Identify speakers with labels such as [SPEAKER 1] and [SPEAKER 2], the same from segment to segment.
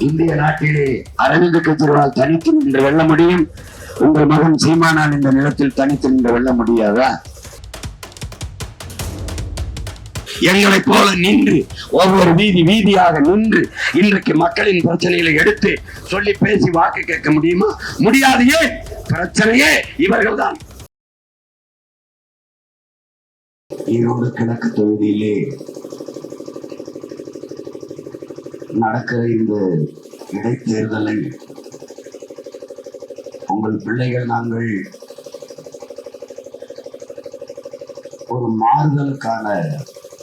[SPEAKER 1] இந்திய நாட்டிலே அரவிந்த் கெஜ்ரிவால் தனித்து நின்று வெல்ல முடியும் உங்கள் மகன் சீமானால் இந்த நிலத்தில் தனித்து நின்று வெல்ல முடியாதா எங்களைப் போல நின்று ஒவ்வொரு வீதி வீதியாக நின்று இன்றைக்கு மக்களின் பிரச்சனைகளை எடுத்து சொல்லி பேசி வாக்கு கேட்க முடியுமா? முடியாது ஏன்? பிரச்சனையே இவர்கள்தான். ஈரோடு கிழக்கு தொகுதியிலே நடக்கிற இந்த இடைத்தேர்தலை உங்கள் பிள்ளைகள் நாங்கள் ஒரு மாறுதலுக்கான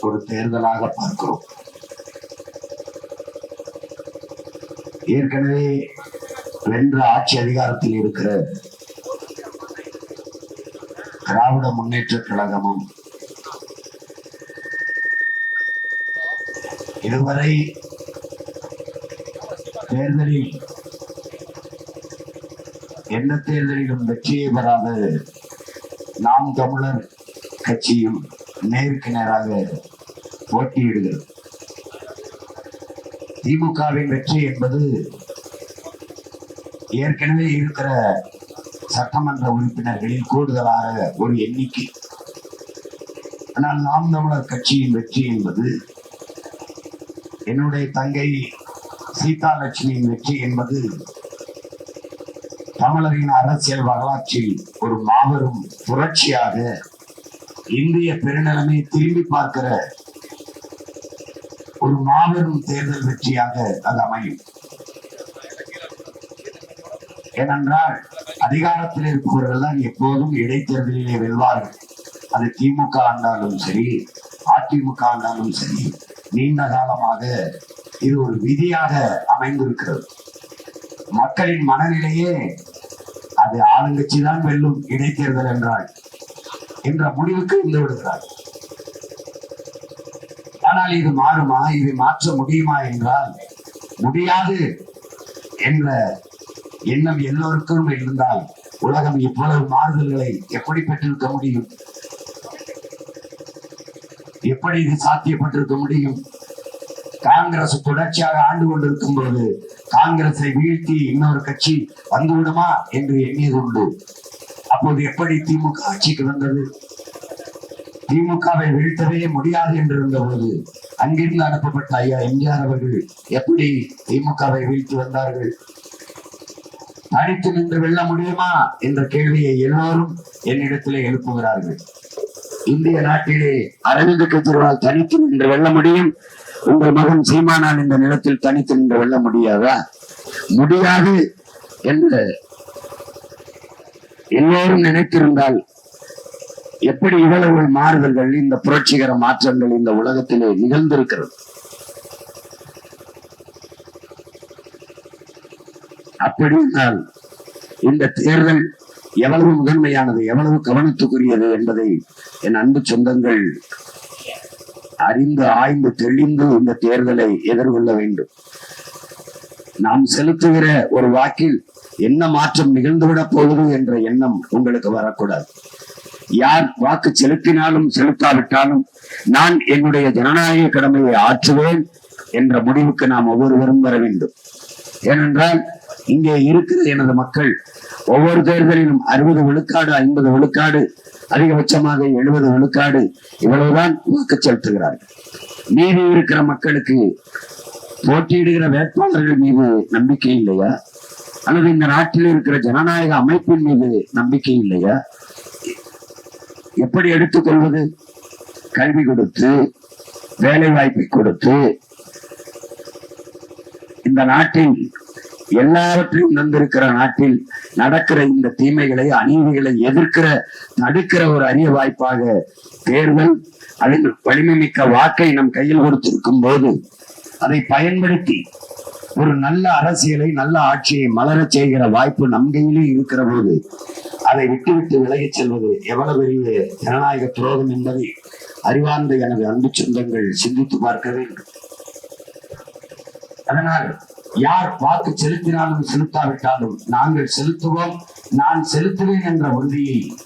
[SPEAKER 1] ஒரு தேர்தலாக பார்க்கிறோம். ஏற்கனவே வென்ற ஆட்சி அதிகாரத்தில் இருக்கிற திராவிட முன்னேற்ற கழகமும் இதுவரை தேர்தலில் எந்த தேர்தலிலும் வெற்றியை பெறாத. நாம் தமிழர் கட்சியும் நேருக்கு நேராக போட்டியிடுகிறது திமுகவின் வெற்றி என்பது ஏற்கனவே இருக்கிற சட்டமன்ற உறுப்பினர்களில் கூடுதலாக ஒரு எண்ணிக்கை. ஆனால் நாம் தமிழர் கட்சியின் வெற்றி என்பது என்னுடைய தங்கை சீதா லட்சுமியின் வெற்றி என்பது தமிழரின் அரசியல் வரலாற்றில் ஒரு மாபெரும் புரட்சியாக இந்திய பெருநிலைமை திரும்பி பார்க்கிற ஒரு மாபெரும் தேர்தல் வெற்றியாக அது அமையும். ஏனென்றால் அதிகாரத்தில் இருப்பவர்கள் தான் எப்போதும் இடைத்தேர்தலிலே வெல்வார்கள். அது திமுக ஆண்டாலும் சரி அதிமுக ஆண்டாலும் சரி நீண்ட காலமாக இது ஒரு விதியாக அமைந்திருக்கிறது. மக்களின் மனநிலையே அது ஆளுங்கட்சி தான் வெல்லும் இடைத்தேர்தல் என்றால் என்ற முடிவுக்கு இருந்து விடுகிறார் ஆனால் இது மாறுமா? இதை மாற்ற முடியுமா என்றால் முடியாது என்ற எண்ணம் எல்லோருக்கும் இருந்தால் உலகம் இவ்வளவு மாறுதல்களை எப்படி பெற்றிருக்க முடியும்? எப்படி இது சாத்தியப்பட்டிருக்க முடியும்? காங்கிரஸ் தொடர்ச்சியாக ஆண்டு கொண்டிருக்கும் போது காங்கிரஸை வீழ்த்தி இன்னொரு கட்சி வந்துவிடுமா என்று எண்ணியது உண்டு. அப்போது எப்படி திமுக ஆட்சிக்கு வந்தது? திமுகவை வீழ்த்தவே முடியாது என்று இருந்தபோது அங்கிருந்து அனுப்பப்பட்ட ஐயா எம்ஜிஆர் அவர்கள் எப்படி திமுகவை வீழ்த்தி வந்தார்கள்? தனித்து நின்று வெல்ல முடியுமா என்ற கேள்வியை எல்லோரும் என்னிடத்திலே எழுப்புகிறார்கள். இந்திய நாட்டிலே அரவிந்த் கெஜ்ரிவால் தனித்து நின்று வெல்ல முடியும்? உங்கள் மகன் சீமானால் இந்த நிலத்தில் தனித்து நின்று வெல்ல முடியாதா? முடியாது என்று எல்லோரும் நினைத்திருந்தால் எப்படி இவ்வளவு மாறுதல்கள் இந்த புரட்சிகர மாற்றங்கள் இந்த உலகத்திலே நிகழ்ந்திருக்கிறது? அப்படி என்றால் இந்த தேர்தல் எவ்வளவு முதன்மையானது எவ்வளவு கவனத்துக்குரியது என்பதை என் அன்பு சொந்தங்கள் அறிந்து ஆய்ந்து தெளிந்து இந்த தேர்தலை எதிர்கொள்ள வேண்டும். நாம் செலுத்துகிற ஒரு வாக்கில் என்ன மாற்றம் நிகழ்ந்துவிடப் போகுது என்ற எண்ணம் உங்களுக்கு வரக்கூடாது. யார் வாக்கு செலுத்தினாலும் செலுத்தாவிட்டாலும் நான் என்னுடைய ஜனநாயக கடமையை ஆற்றுவேன் என்ற முடிவுக்கு நாம் ஒவ்வொருவரும் வர வேண்டும். ஏனென்றால் இங்கே இருக்கிற எனது மக்கள் ஒவ்வொரு தேர்தலிலும் அறுபது விழுக்காடு ஐம்பது விழுக்காடு அதிகபட்சமாக எழுபது விழுக்காடு இவ்வளவுதான் வாக்கு செலுத்துகிறார்கள். மீதி இருக்கிற மக்களுக்கு போட்டியிடுகிற வேட்பாளர்கள் மீது நம்பிக்கை இல்லையா? அல்லது இந்த நாட்டில் இருக்கிற ஜனநாயக அமைப்பின் மீது நம்பிக்கை இல்லையா? எப்படி எடுத்துக்கொள்வது? கல்வி கொடுத்து வேலை வாய்ப்பை கொடுத்து இந்த நாட்டின் எல்லாவற்றையும் தந்திருக்கிற நாட்டில் நடக்கிற இந்த தீமைகளை அநீதிகளை எதிர்க்கிற தடுக்கிற ஒரு அரிய வாய்ப்பாக தேர்தல் அதில் வலிமைமிக்க வாக்கை நம் கையில் கொடுத்திருக்கும் போது அதை பயன்படுத்தி ஒரு நல்ல அரசியலை நல்ல ஆட்சியை மலரச் செய்கிற வாய்ப்பு நம் கையிலே இருக்கிற போது அதை விட்டுவிட்டு விலகிச் செல்வது எவ்வளவு பெரிய ஜனநாயக துரோகம் என்பதை அறிவார்ந்த எனது அன்பு சொந்தங்கள் சிந்தித்து பார்க்க வேண்டும். அதனால் யார் வாக்கு செலுத்தினாலும் செலுத்தாவிட்டாலும் நாங்கள் செலுத்துவோம் நான் செலுத்துவேன் என்ற உறுதியை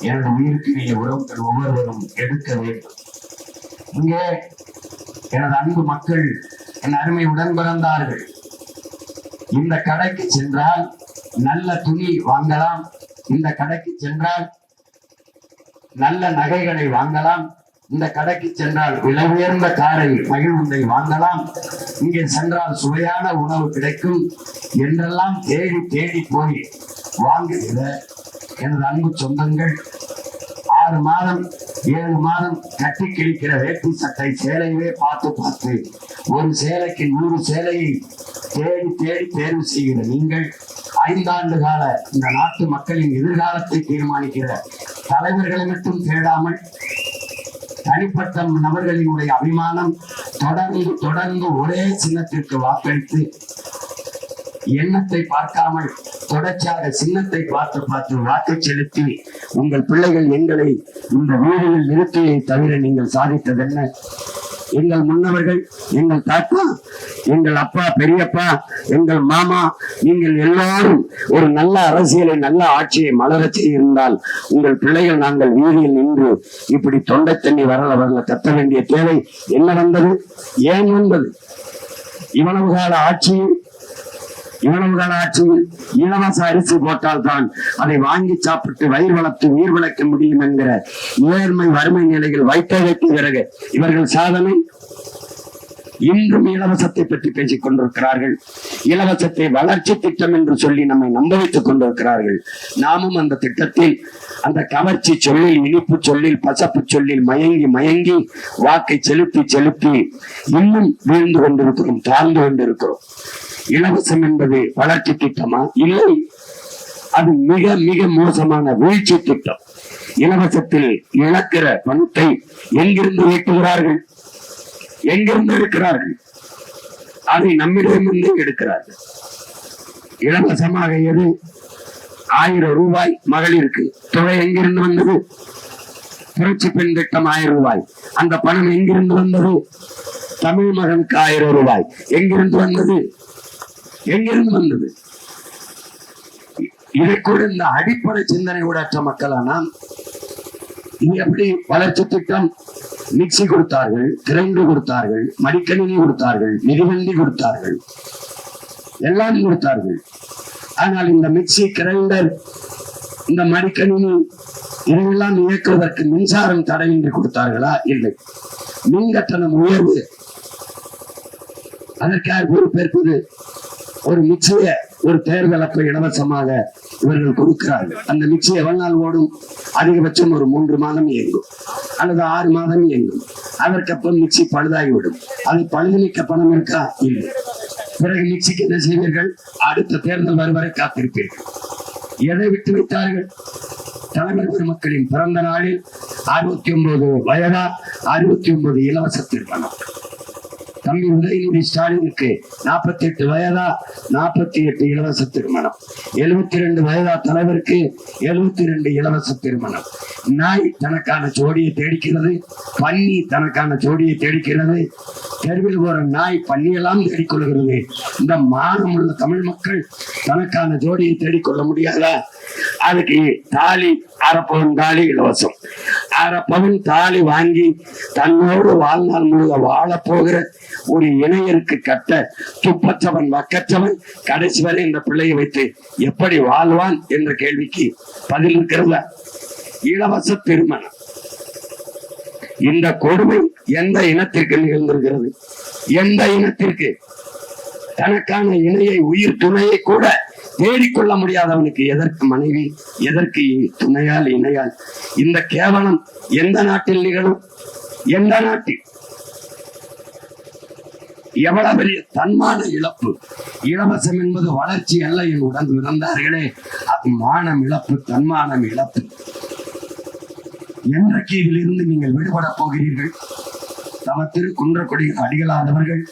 [SPEAKER 1] எனது உயிருக்கினிய உறவுகள் ஒவ்வொருவரும் எடுக்க வேண்டும். இங்கே எனது அன்பு மக்கள் என் அருமை உடன் பிறந்தார்கள் இந்த கடைக்கு சென்றால் நல்ல துணி வாங்கலாம். இந்த கடைக்கு சென்றால் நல்ல நகைகளை வாங்கலாம். இந்த கடைக்கு சென்றால் விலை உயர்ந்த காரை மகிழ்வுண்டை வாங்கலாம். இங்கே சென்றால் சுவையான உணவு கிடைக்கும் என்றெல்லாம் தேடி தேடி போய் வாங்குகிற எனது அன்பு சொந்தங்கள். ஆறு மாதம் ஏழு மாதம் கட்டி கிழிக்கிற வேட்டி சட்டை சேலையவே பார்த்து பார்த்து ஒரு சேலைக்கு நூறு சேலையை தேடி தேடி தேர்வு செய்கிற நீங்கள் ஐந்தாண்டு கால இந்த நாட்டு மக்களின் எதிர்காலத்தை தீர்மானிக்கிற தலைவர்களை மட்டும் தேடாமல் தனிப்பட்ட நபர்களினுடைய அபிமானம் தொடர்ந்து தொடர்ந்து ஒரே சின்னத்திற்கு வாக்களித்து எண்ணத்தை பார்க்காமல் தொடர்ச்சியாக சின்னத்தை பார்த்து பார்த்து வாக்கு செலுத்தி உங்கள் பிள்ளைகள் எங்களை இந்த வீடுகள் நிறுத்தியை தவிர நீங்கள் சாதித்தது என்ன எங்கள் முன்னவர்கள் எங்கள் தாத்தா எங்கள் அப்பா பெரியப்பா எங்கள் மாமா நீங்கள் எல்லாரும் ஒரு நல்ல அரசியலை நல்ல ஆட்சியை மலரச் செய்திருந்தால் உங்கள் பிள்ளைகள் நாங்கள் வீதியில் நின்று இப்படி தொண்டை தண்ணி வரல வரல கத்த வேண்டிய தேவை என்ன வந்தது? ஏன் வந்தது? இவ்வளவு கால ஆட்சியில் இவ்வளவு கால ஆட்சியில் இலவச அரிசி போட்டால் தான் அதை வாங்கி சாப்பிட்டு வயிறு வளர்த்து உயிர் வளர்க்க முடியும் என்கிற நேர்மை வறுமை நிலையில் வைத்த வைத்த பிறகு இவர்கள் சாதனை இன்றும் இலவசத்தை பற்றி பேசிக் கொண்டிருக்கிறார்கள். இலவசத்தை வளர்ச்சி திட்டம் என்று சொல்லி நம்மை நம்ப வைத்துக் கொண்டிருக்கிறார்கள். நாமும் அந்த திட்டத்தில் அந்த கவர்ச்சி சொல்லில் இனிப்பு சொல்லில் பசப்பு சொல்லில் மயங்கி மயங்கி வாக்கை செலுத்தி செலுத்தி இன்னும் வீழ்ந்து கொண்டிருக்கிறோம் தாழ்ந்து கொண்டிருக்கிறோம். இலவசம் என்பது வளர்ச்சி திட்டமா? இல்லை. அது மிக மிக மோசமான வீழ்ச்சி திட்டம். இலவசத்தில் இழக்கிற பணத்தை எங்கிருந்து ஈட்டுகிறார்கள்? எங்கிருந்து இருக்கிறார்கள் அதை நம்மிடமிருந்து எடுக்கிறார்கள். இலவசமாக எது? ஆயிரம் ரூபாய் மகளிருக்கு. தொகை எங்கிருந்து வந்தது? புரட்சி பெண் திட்டம் ஆயிரம் ரூபாய். அந்த பணம் எங்கிருந்து வந்தது? தமிழ் மகனுக்கு ஆயிரம் ரூபாய். எங்கிருந்து வந்தது? எங்கிருந்து வந்தது? இதை கூட இந்த அடிப்படை சிந்தனை ஊடாற்ற மக்களானா இது எப்படி வளர்ச்சி திட்டம்? மிக்சி கொடுத்தார்கள் கிரைண்டர் கொடுத்தார்கள் மடிக்கணினி கொடுத்தார்கள் மிதிவண்டி கொடுத்தார்கள். எல்லாம் கொடுத்தார்கள். ஆனால் இந்த மிக்சி கிரைண்டர் இந்த மடிக்கணினி இதையெல்லாம் இயக்குவதற்கு மின்சாரம் தடையின்றி கொடுத்தார்களா? இல்லை. மின் கட்டணம் உயர்வு. அதற்காக பொறுப்பேற்பது ஒரு மிக்சிய ஒரு தேர்தலப்பை இலவசமாக இவர்கள் கொடுக்கிறார்கள். அந்த மிக்சி எவ்வளவு நாள் ஓடும்? அதிகபட்சம் ஒரு மூன்று மாதம் இயங்கும். அல்லது ஆறு மாதம் இயங்கும். அதற்கப்புறம் மிக்சி பழுதாகிவிடும். அதை பழுதுநீக்க பணம் இருக்கா? இல்லை. பிறகு மிக்சிக்கு என்ன செய்வீர்கள்? அடுத்த தேர்தல் வரும் வரை காத்திருப்பீர்கள். எதை விட்டு விட்டார்கள்? தலைமை பெருமக்களின் பிறந்த நாளில் அறுபத்தி ஒன்பது வயதா? அறுபத்தி ஒன்பது இலவச திருமணம். தம்பி உதயநிதி ஸ்டாலினுக்கு நாற்பத்தி எட்டு வயதா நாற்பத்தி எட்டு இலவச திருமணம். எழுபத்தி ரெண்டு வயதா தலைவருக்கு எழுபத்தி ரெண்டு இலவச திருமணம். நாய் தனக்கான ஜோடியை தேடிக்கிறது பன்னி தனக்கான ஜோடியை தேடிக்கிறது தெருவில் ஒரு நாய் பன்னியெல்லாம் தேடிக்கொள்கிறது. இந்த மானம் உள்ள தமிழ் மக்கள் தனக்கான ஜோடியை தேடிக்கொள்ள முடியாதா? அதுக்கு தாலி அரப்பவன் தாலி இலவசம். அரைப்பவன் தாலி வாங்கி தன்னோடு வாழ்நாள் முழுக்க வாழப்போகிற போகிற ஒரு இணையருக்கு கட்ட துப்பற்றவன் வக்கற்றவன் கடைசி வரை இந்த பிள்ளையை வைத்து எப்படி வாழ்வான் என்ற கேள்விக்கு பதில் இருக்கிறத இலவச திருமணம். இந்த கொடுமை எந்த இனத்திற்கு நிகழ்ந்திருக்கிறது? எந்த இனத்திற்கு? தனக்கான இணையை உயிர் துணையை கூட தேடிக்கொள்ள முடியாதவனுக்கு எதற்கு மனைவி எதற்கு துணையால் இணையால் இந்த கேவலம் எந்த நாட்டில் நிகழும்? எந்த நாட்டில்? எவ்வளவு பெரிய தன்மான இழப்பு? இலவசம் என்பது வளர்ச்சி அல்ல என் உடன் இறந்தார்களே அது மானம் இழப்பு தன்மானம் இழப்பு. என்றைக்கு இதிலிருந்து நீங்கள் விடுபட போகிறீர்கள்? தம குன்றக்குடி அடிகளாதவர்கள்.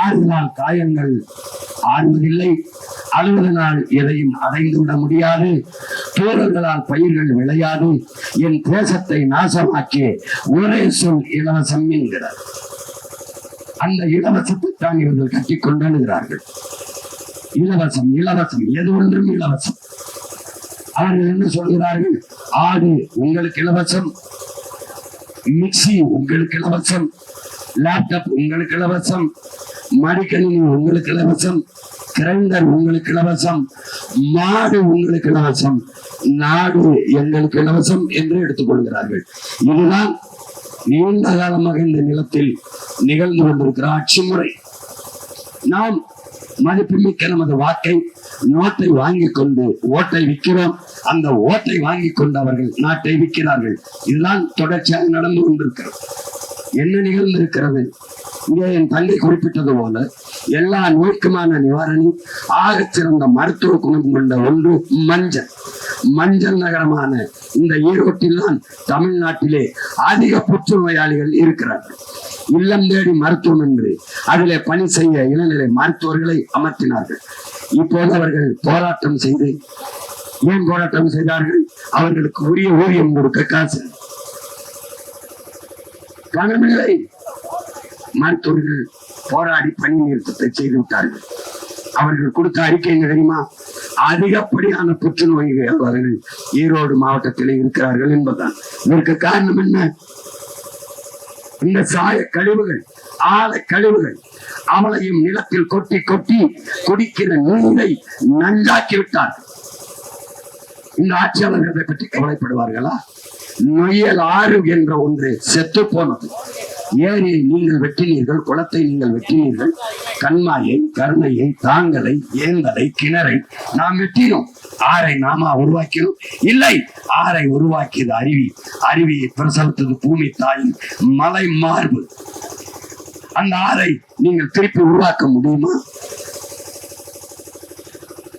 [SPEAKER 1] ஆறுதலால் காயங்கள் ஆறுவதில்லை. அழுவதனால் எதையும் அடைந்து விட முடியாது. தூரங்களால் பயிர்கள் விளையாது. என் தேசத்தை நாசமாக்கிய ஒரே சொல் இலவசம் என்கிறார். அந்த இலவசத்தை தான் இவர்கள் கட்டி கொண்டாடுகிறார்கள் இலவசம் இலவசம் எது ஒன்றும் இலவசம். அவர்கள் என்ன சொல்கிறார்கள்? ஆடு உங்களுக்கு இலவசம் மிக்சி உங்களுக்கு இலவசம் லேப்டாப் உங்களுக்கு இலவசம் மடிக்கணினி உங்களுக்கு இலவசம் கிரைண்டர் உங்களுக்கு இலவசம் மாடு உங்களுக்கு இலவசம் நாடு எங்களுக்கு இலவசம் என்று எடுத்துக்கொள்கிறார்கள் இதுதான் நீண்ட காலமாக இந்த நிலத்தில் நிகழ்ந்து கொண்டிருக்கிற ஆட்சி முறை நாம் மதிப்புமிக்க நமது வாக்கை நோட்டை வாங்கி கொண்டு ஓட்டை விற்கிறோம். அந்த ஓட்டை வாங்கி கொண்டு அவர்கள் நாட்டை விற்கிறார்கள். இதுதான் தொடர்ச்சியாக நடந்து கொண்டிருக்கிறது. என்ன நிகழ்ந்திருக்கிறது? இங்கே என் தள்ளி குறிப்பிட்டது போல எல்லா நோய்க்குமான நிவாரணி ஆகச்சிறந்த மருத்துவ குணம் கொண்ட ஒன்று மஞ்சள். மஞ்சள் நகரமான இந்த ஈரோட்டில் தான் தமிழ்நாட்டிலே அதிக புற்றுநோயாளிகள் இருக்கிறார்கள். இல்லம் தேடி மருத்துவம் என்று அதிலே பணி செய்ய இளநிலை மருத்துவர்களை அமர்த்தினார்கள். இப்போது அவர்கள் போராட்டம் செய்து ஏன் போராட்டம் செய்தார்கள்? அவர்களுக்கு உரிய ஊதியம் கொடுக்க காசு. பணமில்லை மருத்துவர்கள் போராடி பணி நிறுத்தத்தை செய்து விட்டார்கள். அவர்கள் கொடுத்த அறிக்கை என்ன தெரியுமா? அதிகப்படியான புற்றுநோய்கள் ஈரோடு மாவட்டத்தில் இருக்கிறார்கள் என்பதுதான். இதற்கு காரணம் என்ன? இந்த சாய கழிவுகள் ஆலை கழிவுகள் அவளையும் நிலத்தில் கொட்டி கொட்டி குடிக்கிற நீரை நஞ்சாக்கி விட்டார் இந்த ஆட்சியாளர்கள் பற்றி கவலைப்படுவார்களா? நொய்யல் ஆறு என்ற ஒன்று செத்து போனது. ஏரியை நீங்கள் வெட்டினீர்கள் குளத்தை நீங்கள் வெட்டினீர்கள் கண்மாயை கருணையை தாங்கலை ஏந்தலை கிணறை நாம் வெட்டினோம் ஆறை நாம உருவாக்கினோம். இல்லை ஆறை உருவாக்கியது அருவி. அருவியை பிரசவித்தது பூமி தாயின் மலை மார்பு. அந்த ஆறை நீங்கள் திருப்பி உருவாக்க முடியுமா?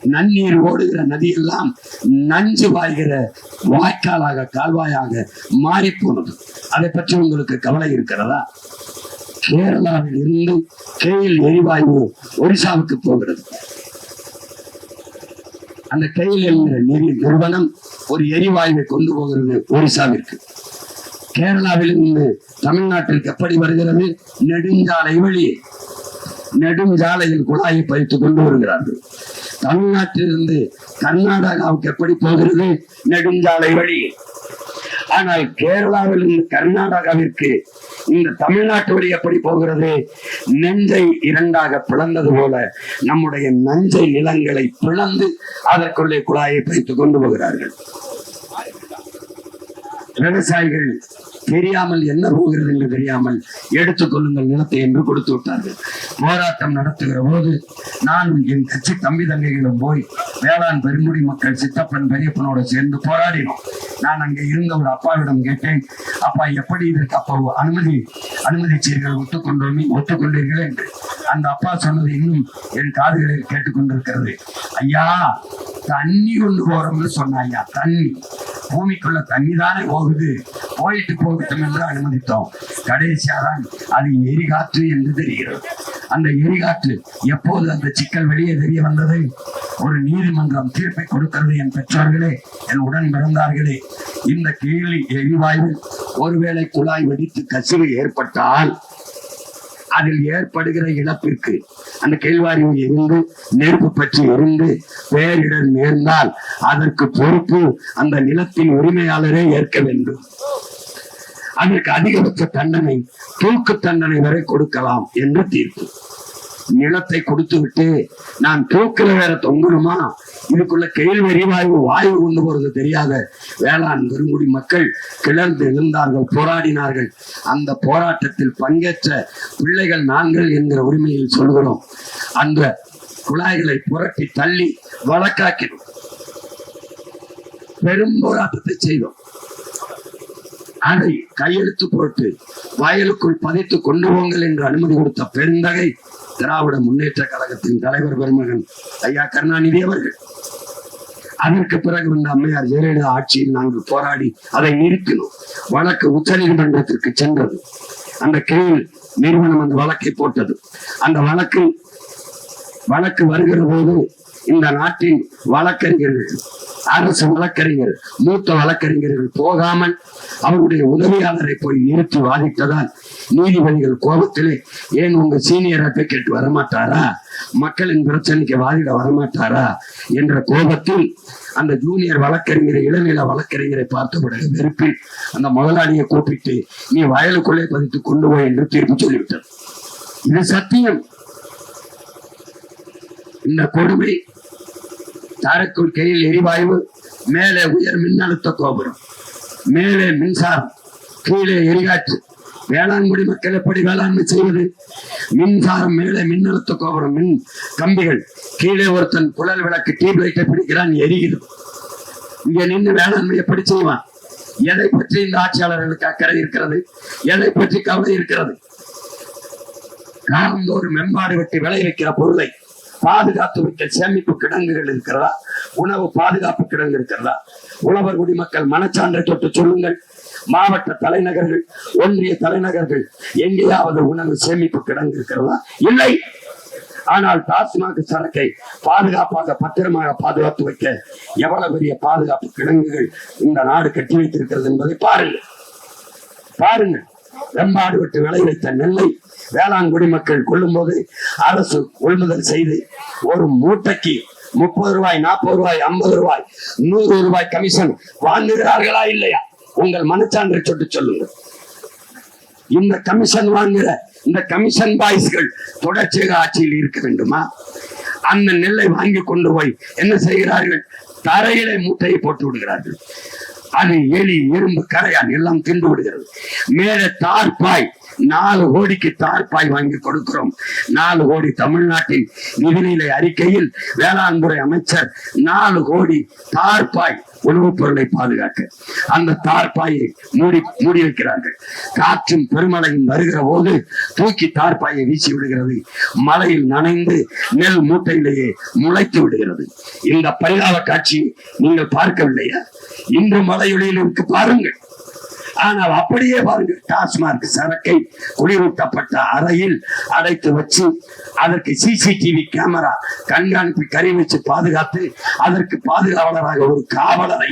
[SPEAKER 1] நன்னீர் ஓடுகிற நதியெல்லாம் நஞ்சு வாய்கிற வாய்க்காலாக கால்வாயாக மாறி போனது அதை பற்றி உங்களுக்கு கவலை இருக்கிறதா? கேரளாவில் இருந்து கேயில் எரிவாயு ஒரிசாவுக்கு போகிறது. அந்த கையில் என்கிற நெறி நிறுவனம் ஒரு எரிவாயுவை கொண்டு போகிறது ஒரிசாவிற்கு. கேரளாவிலிருந்து தமிழ்நாட்டிற்கு எப்படி வருகிறது? நெடுஞ்சாலை வழி வழியே நெடுஞ்சாலையில் குழாயை பறித்து கொண்டு வருகிறார்கள். தமிழ்நாட்டிலிருந்து கர்நாடகாவுக்கு எப்படி போகிறது? நெடுஞ்சாலை வழி. ஆனால் கேரளாவில் இருந்து கர்நாடகாவிற்கு இந்த தமிழ்நாட்டு வழி எப்படி போகிறது? நெஞ்சை இரண்டாக பிளந்தது போல நம்முடைய நஞ்சை நிலங்களை பிளந்து அதற்குள்ளே குழாயை பறித்து கொண்டு போகிறார்கள். விவசாயிகள் தெரியாமல் என்ன போகிறது என்று தெரியாமல் எடுத்துக்கொள்ளுங்கள் நிலத்தை என்று கொடுத்து விட்டார்கள். போராட்டம் நடத்துகிற போது நான் என் கட்சி தம்பி தங்கைகளும் போய் வேளாண் பெருங்குடி மக்கள் சித்தப்பன் பெரியப்பனோட சேர்ந்து போராடினோம். நான் அங்கே இருந்த ஒரு அப்பாவிடம் கேட்டேன் அப்பா எப்படி இதற்கு அப்பா அனுமதி அனுமதிச்சீர்கள் ஒத்துக்கொண்டோமே ஒத்துக்கொண்டீர்கள் என்று. அந்த அப்பா சொன்னது இன்னும் என் காதுகளில் கேட்டுக்கொண்டிருக்கிறது ஐயா தண்ணி கொண்டு போறோம்னு சொன்ன ஐயா தண்ணி. பூமிக்குள்ள தண்ணி தானே போகுது? போயிட்டு போகட்டும் என்று அனுமதித்தோம். கடைசியாக அது எரிகாற்று என்று தெரிகிறது. அந்த எரிகாற்று எப்போது அந்த சிக்கல் வெளியே தெரிய வந்தது? ஒரு நீதிமன்றம் தீர்ப்பை கொடுக்கிறது என் பெற்றோர்களே என் உடன் பிறந்தார்களே. இந்த கீழ் எரிவாயு ஒருவேளை குழாய் வெடித்து கசிவு ஏற்பட்டால் அதில் ஏற்படுகிற இழப்பிற்கு அந்த கேழ்வாரியில் இருந்து நெருப்பு பற்றி இருந்து பேரிடர் நேர்ந்தால் அதற்கு பொறுப்பு அந்த நிலத்தின் உரிமையாளரே ஏற்க வேண்டும். அதற்கு அதிகபட்ச தண்டனை தூக்கு தண்டனை வரை கொடுக்கலாம் என்று தீர்ப்பு. நிலத்தை கொடுத்து விட்டு நான் தூக்கில வேற தொங்கணுமா? இதுக்குள்ள கேள்வி எரிவாயு வாயு கொண்டு போறது தெரியாத வேளாண் பெருங்குடி மக்கள் கிளர்ந்து எழுந்தார்கள் போராடினார்கள். அந்த போராட்டத்தில் பங்கேற்ற பிள்ளைகள் நாங்கள் என்கிற உரிமையில் சொல்கிறோம். அந்த குழாய்களை புரட்டி தள்ளி வழக்காக்கினோம். பெரும் போராட்டத்தை செய்தோம். அதை கையெழுத்து போட்டு வயலுக்குள் பதித்து கொண்டு போங்கள் என்று அனுமதி கொடுத்த பெருந்தகை திராவிட முன்னேற்ற கழகத்தின் தலைவர் பெருமகன் ஐயா கருணாநிதி அவர்கள். அதற்கு பிறகு இந்த அம்மையார் ஜெயலலிதா ஆட்சியில் நாங்கள் போராடி அதை நிறுத்தினோம். வழக்கு உச்ச நீதிமன்றத்திற்கு சென்றது. அந்த கீழ் நிறுவனம் அந்த வழக்கை போட்டது. அந்த வழக்கு வழக்கு வருகிற போது இந்த நாட்டின் வழக்கறிஞர்கள் அரசு வழக்கறிஞர் மூத்த வழக்கறிஞர்கள் போகாமல் அவருடைய உதவியாளரை போய் நிறுத்தி வாதிட்டதால் நீதிபதிகள் கோபத்திலே ஏன் உங்க சீனியர் அட்வொகேட் வரமாட்டாரா? மக்களின் பிரச்சனைக்கு வாதிட வரமாட்டாரா? என்ற கோபத்தில் அந்த ஜூனியர் வழக்கறிஞரை இளநில வழக்கறிஞரை பார்த்த பிறகு வெறுப்பில் அந்த முதலாளியை கூப்பிட்டு நீ வயலுக்குள்ளே பதித்து கொண்டு போய் என்று தீர்ப்பு சொல்லிவிட்டது இது சத்தியம். இந்த கொடுமை தாரைக்குள் கையில் எரிவாயு மேலே உயர் மின்னழுத்த கோபுரம் மேலே மின்சாரம் கீழே எரிகாற்று. வேளாண்குடி மக்கள் எப்படி வேளாண்மை செய்வது? மின்சாரம் மேலே மின்னழுத்த கோபுரம் மின் கம்பிகள். கீழே ஒருத்தன் குழல் விளக்கு டியூப் லைட்டை பிடிக்கிறான் எரியுது இங்க நின்று வேளாண்மை எப்படி செய்வான்? எதை பற்றி இந்த ஆட்சியாளர்களுக்கு அக்கறை இருக்கிறது? எதை பற்றி கவலை இருக்கிறது? காலந்தோறும் மேம்பாடு வெட்டி விளைவிக்கிற பொருளை பாதுகாத்து வைக்க சேமிப்பு கிடங்குகள் இருக்கிறதா? உணவு பாதுகாப்பு கிடங்கு இருக்கிறதா? உழவர் குடிமக்கள் மனச்சான்றை தொட்டு சொல்லுங்கள். மாவட்ட தலைநகர்கள் ஒன்றிய தலைநகர்கள் எங்கேயாவது உணவு சேமிப்பு கிடங்கு இருக்கிறதா இல்லை. ஆனால் டாஸ்மாக் சரக்கை பாதுகாப்பாக பத்திரமாக பாதுகாத்து வைக்க எவ்வளவு பெரிய பாதுகாப்பு கிடங்குகள் இந்த நாடு கட்டி வைத்திருக்கிறது என்பதை பாருங்கள். பாருங்கள். வெம்பாடு விட்டு விளை வைத்த நெல்லை வேளாண் குடிமக்கள் கொள்ளும்போது அரசு கொள்முதல் செய்து ஒரு மூட்டைக்கு முப்பது ரூபாய் நாற்பது ரூபாய் ஐம்பது ரூபாய் நூறு ரூபாய் கமிஷன் வாங்குகிறார்களா இல்லையா? உங்கள் மனச்சான்றை சொல்லி சொல்லுங்கள். இந்த கமிஷன் வாங்குற இந்த கமிஷன் பாய்ஸ்கள் தொடர்ச்சியாக ஆட்சியில் இருக்க வேண்டுமா? அந்த நெல்லை வாங்கி கொண்டு போய் என்ன செய்கிறார்கள்? தரையிலே மூட்டையை போட்டு விடுகிறார்கள். அது எலி எறும்பு கரையான் எல்லாம் தின்று விடுகிறது. மேலே தார்பாய் நாலு கோடிக்கு தார்பாய் வாங்கி கொடுக்கிறோம். நாலு கோடி தமிழ்நாட்டின் நிதிநிலை அறிக்கையில் வேளாண் துறை அமைச்சர் நாலு கோடி தார்பாய் உணவுப் பொருளை பாதுகாக்க. அந்த தார்பாயை மூடி மூடி வைக்கிறார்கள் காற்றும் பெருமழையும் வருகிற போது தூக்கி தார்பாயை வீசி விடுகிறது. மழையில் நனைந்து நெல் மூட்டையிலேயே முளைத்து விடுகிறது. இந்த பரிதாப காட்சி நீங்கள் பார்க்கவில்லையா? இன்று மலையொலியில் இருக்கு பாருங்கள். ஆனால் அப்படியே பாருங்க டாஸ்மாக் சரக்கை குளிரூட்டப்பட்ட அறையில் அடைத்து வச்சு அதற்கு சிசிடிவி கேமரா கண்காணிப்பு கறி வச்சு பாதுகாத்து அதற்கு பாதுகாவலராக ஒரு காவலரை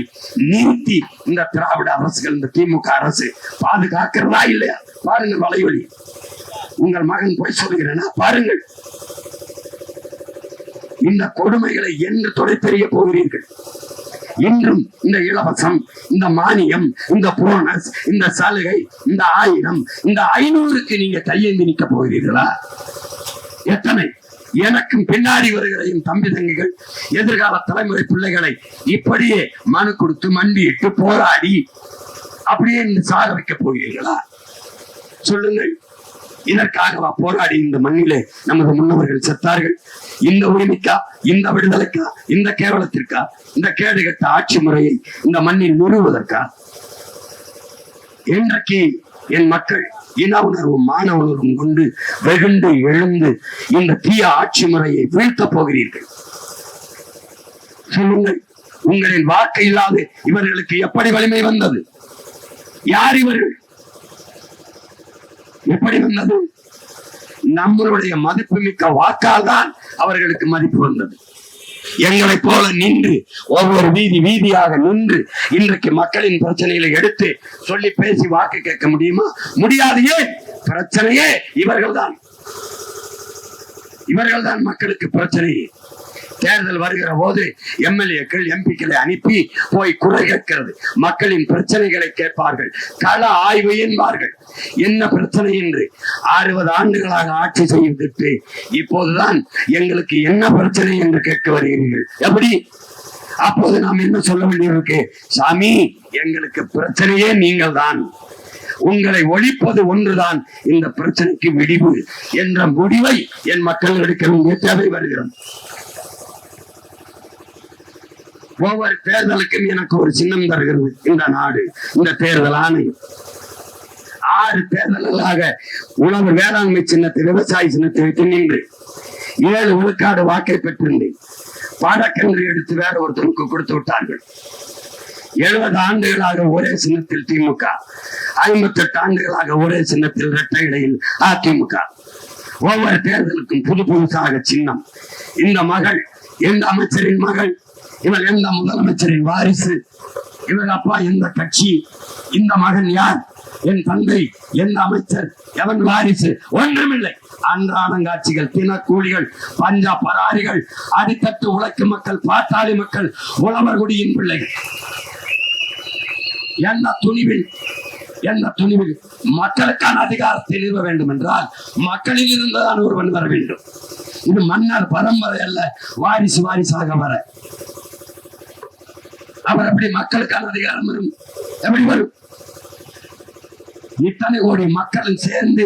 [SPEAKER 1] நிறுத்தி இந்த திராவிட அரசுகள் இந்த திமுக அரசு பாதுகாக்கிறதா இல்லையா? பாருங்க வலைவலி உங்கள் மகன் போய் சொல்கிறேன்னா பாருங்கள். இந்த கொடுமைகளை என்று துடை தெரிய போகிறீர்கள்? இன்றும் இந்த இலவசம் இந்த மானியம் இந்த போனஸ் இந்த சலுகை இந்த ஆயிரம் இந்த ஐநூறுக்கு நீங்க கையேந்தி நிற்க போகிறீர்களா? எத்தனை? எனக்கும் பின்னாடி வருகிற என் தம்பி தங்கிகள் எதிர்கால தலைமுறை பிள்ளைகளை இப்படியே மனு கொடுத்து மண்டியிட்டு போராடி அப்படியே சாக வைக்க போகிறீர்களா? சொல்லுங்கள். இதற்காகவா போராடி இந்த மண்ணிலே நமது முன்னவர்கள் செத்தார்கள்? இந்த உரிமைக்கா? இந்த விடுதலைக்கா? இந்த கேவலத்திற்கா? இந்த கேடுகட்ட ஆட்சி முறையை இந்த மண்ணில் நிறுவுவதற்கா? இன்றைக்கு என் மக்கள் இன உணர்வும் மான உணர்வும் கொண்டு வெகுண்டு எழுந்து இந்த தீய ஆட்சி முறையை வீழ்த்த போகிறீர்கள். சொல்லுங்கள் உங்களின் வாக்கு இல்லாது இவர்களுக்கு எப்படி வலிமை வந்தது? யார் இவர்கள்? எப்படி வந்தது நம்மளுடைய மதிப்புமிக்க வாக்கால் தான் அவர்களுக்கு மதிப்பு வந்தது. எங்களை போல நின்று ஒவ்வொரு வீதி வீதியாக நின்று இன்றைக்கு மக்களின் பிரச்சனைகளை எடுத்து சொல்லி பேசி வாக்கு கேட்க முடியுமா? முடியாது ஏன்? பிரச்சனையே இவர்கள்தான். இவர்கள்தான் மக்களுக்கு பிரச்சனையே. தேர்தல் வருகிற போது எம்எல்ஏக்கள் எம்பிக்களை அனுப்பி போய் குறை கேட்கிறது. மக்களின் பிரச்சனைகளை கேட்பார்கள். கள ஆய்வு என்பார்கள். என்ன பிரச்சனை என்று அறுபது ஆண்டுகளாக ஆட்சி செய்துவிட்டு இப்போதுதான் எங்களுக்கு என்ன பிரச்சனை என்று கேட்க வருகிறீர்கள். எப்படி? அப்போது நாம் என்ன சொல்ல வேண்டியிருக்கு? சாமி எங்களுக்கு பிரச்சனையே நீங்கள் தான் உங்களை ஒழிப்பது ஒன்றுதான். இந்த பிரச்சனைக்கு விடிவு என்ற முடிவை என் மக்கள் எடுக்க வேண்டிய தேவை வருகிறது. ஒவ்வொரு தேர்தலுக்கும் எனக்கு ஒரு சின்னம் தருகிறது இந்த நாடு இந்த தேர்தல் ஆணையம். ஆறு தேர்தல்களாக உணவு வேளாண்மை சின்னத்தை விவசாய சின்னத்தை வைத்து நின்று ஏழு விழுக்காடு வாக்கை பெற்றிருந்தேன். பாடக்கன்று எடுத்து வேற ஒருத்தருக்கு கொடுத்து விட்டார்கள். எழுபது ஆண்டுகளாக ஒரே சின்னத்தில் திமுக ஐம்பத்தி எட்டு ஆண்டுகளாக ஒரே சின்னத்தில் இரட்டை இடையில் அதிமுக. ஒவ்வொரு தேர்தலுக்கும் புது புதுசாக சின்னம். இந்த மகள் எந்த அமைச்சரின் மகள் இவர் எந்த முதலமைச்சரின் வாரிசு? இவர் அப்பா எந்த கட்சி? இந்த மகன் யார்? என் தந்தை எந்த அமைச்சர்? எவன் வாரிசு? ஒன்றுமில்லை. அன்றாடங்காட்சிகள் தினக்கூலிகள் பஞ்ச பராரிகள் அடித்தட்டு உழைக்கு மக்கள் பாட்டாளி மக்கள் உழவர் குடியின் பிள்ளைகள் எந்த துணிவில்? எந்த துணிவில்? மக்களுக்கான அதிகாரத்தை நிறுவ வேண்டும் என்றால் மக்களில் இருந்துதான் ஒருவன் வர வேண்டும். இது மன்னர் பரம்பரை அல்ல வாரிசு வாரிசாக வர. அவர் எப்படி மக்களுக்கான அதிகாரம் வரும். எப்படி வரும்? இத்தனை கோடி மக்களும் சேர்ந்து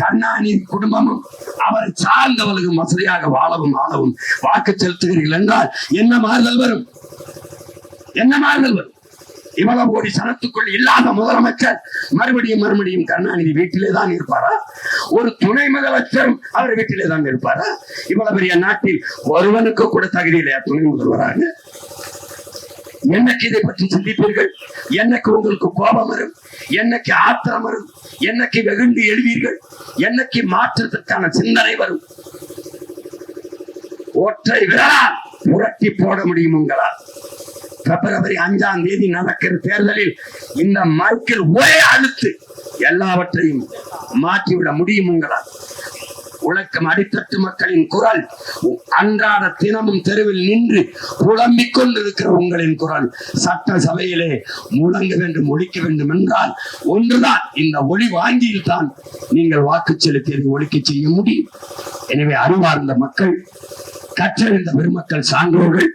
[SPEAKER 1] கண்ணாணி குடும்பமும் அவரை சார்ந்தவர்களும் வசதியாக வாழவும் ஆளவும். வாக்கு செலுத்துகிறீர்கள் என்றால் என்ன மாறுதல் வரும்? என்ன மாறுதல் வரும்? இவ்வளவு கோடி சனத்துக்குள் இல்லாத முதலமைச்சர் மறுபடியும் மறுபடியும் கருணாநிதி வீட்டிலே தான் இருப்பாரா? ஒரு துணை முதலமைச்சரும் அவர் வீட்டிலே தான் இருப்பாரா? இவ்வளவு பெரிய நாட்டில் ஒருவனுக்கு கூட தகுதியில துணை முதல்வராக? என்னைக்கு இதை பற்றி சிந்திப்பீர்கள்? என்னைக்கு உங்களுக்கு கோபம் வரும்? என்னைக்கு ஆத்திரம் வரும்? என்னைக்கு வெகுண்டு எழுவீர்கள்? என்னைக்கு மாற்றத்திற்கான சிந்தனை வரும்? ஒற்றை விரலால் புரட்டி போட முடியும் உங்களால். பிப்ரவரி அஞ்சாம் தேதி நடக்கிற தேர்தலில் இந்த மைக்கில் ஒரே அழுத்து எல்லாவற்றையும் மாற்றிவிட முடியும் உங்களால். உழைக்கும் அடித்தட்டு மக்களின் குரல் அன்றாட தினமும் தெருவில் நின்று புலம்பிக் கொண்டிருக்கிற உங்களின் குரல் சட்ட சபையிலே முழங்க வேண்டும் ஒழிக்க வேண்டும் என்றால் ஒன்றுதான். இந்த ஒளி வாங்கியில் தான் நீங்கள் வாக்கு செலுத்தியதை ஒழிக்க செய்ய முடியும். எனவே அறிவார்ந்த மக்கள் கற்றறிந்த பெருமக்கள் சான்றோர்கள்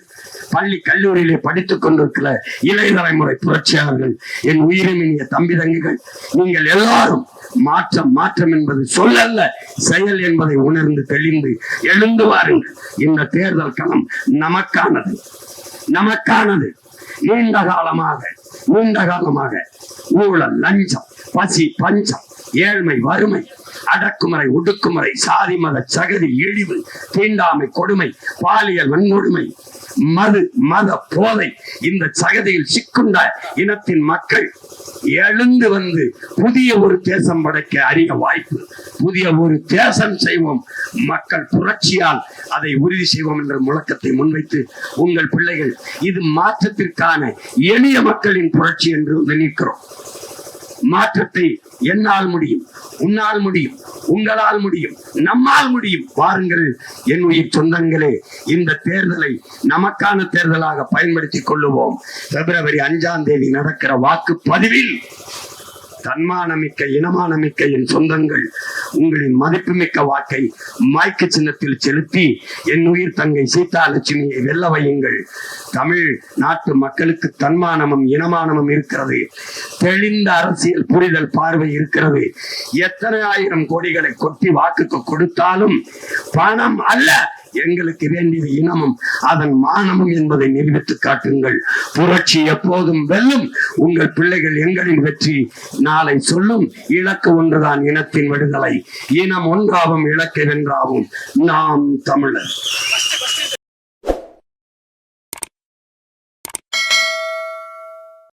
[SPEAKER 1] பள்ளி கல்லூரியிலே படித்துக் கொண்டிருக்கிற இளைய தலைமுறை புரட்சியாளர்கள் என் உயிரிமினிய தம்பி தங்கிகள் நீங்கள் எல்லாரும் மாற்றம் மாற்றம் என்பது சொல்லல்ல செயல் என்பதை உணர்ந்து தெளிந்து எழுந்து வாருங்கள். இந்த தேர்தல் களம் நமக்கானது நமக்கானது. நீண்ட காலமாக நீண்ட காலமாக ஊழல் லஞ்சம் பசி பஞ்சம் ஏழ்மை வறுமை அடக்குமுறை ஒடுக்குமுறை சாதி மத சகதி இழிவு தீண்டாமை கொடுமை பாலியல் வன்கொடுமை மது மத போதை இந்த சகதியில் சிக்குண்ட இனத்தின் மக்கள் எழுந்து வந்து புதிய ஒரு தேசம் படைக்க அறிய வாய்ப்பு. புதிய ஒரு தேசம் செய்வோம். மக்கள் புரட்சியால் அதை உறுதி செய்வோம் என்ற முழக்கத்தை முன்வைத்து உங்கள் பிள்ளைகள் இது மாற்றத்திற்கான எளிய மக்களின் புரட்சி என்று நினைக்கிறோம் மாற்றத்தை என்னால் முடியும் உன்னால் முடியும் உங்களால் முடியும் நம்மால் முடியும். வாருங்கள் என் உயிர் சொந்தங்களே இந்த தேர்தலை நமக்கான தேர்தலாக பயன்படுத்திக் கொள்ளுவோம். பிப்ரவரி அஞ்சாம் தேதி நடக்கிற வாக்குப்பதிவில் தன்மானமிக்க இனமானமிக்க என் சொந்தங்கள் உங்களின் மதிப்புமிக்க வாக்கை மாய்க்கு சின்னத்தில் செலுத்தி என் உயிர் தங்கை சீதா லட்சுமியை வெல்ல வையுங்கள். தமிழ் நாட்டு மக்களுக்கு தன்மானமும் இனமானமும் இருக்கிறது. தெளிந்த அரசியல் புரிதல் பார்வை இருக்கிறது. எத்தனை ஆயிரம் கோடிகளை கொட்டி வாக்குக்கு கொடுத்தாலும் பணம் அல்ல. எங்களுக்கு வேண்டியது இனமும் அதன் மானமும் என்பதை நிரூபித்து காட்டுங்கள். புரட்சி எப்போதும் வெல்லும். உங்கள் பிள்ளைகள் எங்களின் வெற்றி நாளை சொல்லும். இலக்கு ஒன்றுதான் இனத்தின் விடுதலை. இனம் ஒன்றாவும் இலக்கை வென்றாவும் நாம் தமிழர்.